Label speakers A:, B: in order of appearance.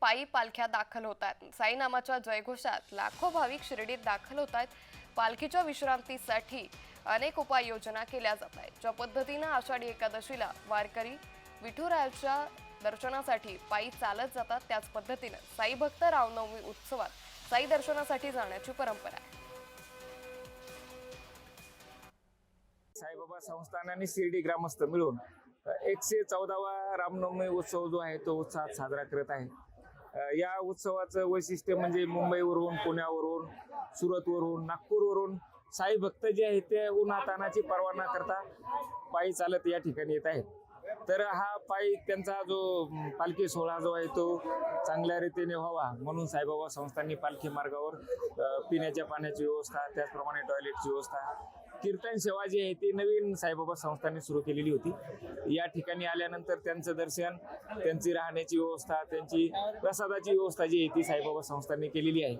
A: पायी पालख्या दाखल होत आहेत. साईनामाच्या जयघोषात लाखो भाविक शिर्डीत दाखल होत आहेत. पालखीच्या विश्रांतीसाठी अनेक उपाययोजना केल्या जात आहेत. ज्या पद्धतीनं आषाढी एकादशीला वारकरी विठुरायाच्या दर्शनासाठी पायी चालत जातात त्याच पद्धतीनं साई भक्त रामनवमी उत्सवात साई दर्शनासाठी जाण्याची परंपरा आहे.
B: साईबाबा संस्थान आणि शिर्डी ग्रामस्थ मिळून एकशे चौदावा रामनवमी उत्सव जो आहे तो उत्साहात साजरा करत आहे या उत्सवाचं वैशिष्ट्य म्हणजे मुंबईवरून पुण्यावरून सुरतवरून नागपूरवरून साई भक्त जे आहेत ते उन्हातानाची पर्वा न करता पायी चालत या ठिकाणी येत आहेत. तर हा पायी त्यांचा जो पालखी सोहळा जो आहे तो चांगल्या रीतीने व्हावा म्हणून साईबाबा संस्थांनी पालखी मार्गावर पिण्याच्या पाण्याची व्यवस्था त्याचप्रमाणे टॉयलेटची व्यवस्था कीर्तन सेवा जी आहे ती नवीन साईबाबा संस्थांनी सुरू केलेली होती. या ठिकाणी आल्यानंतर त्यांचं दर्शन त्यांची राहण्याची व्यवस्था त्यांची प्रसादाची व्यवस्था जी आहे ती साईबाबा संस्थांनी केलेली आहे.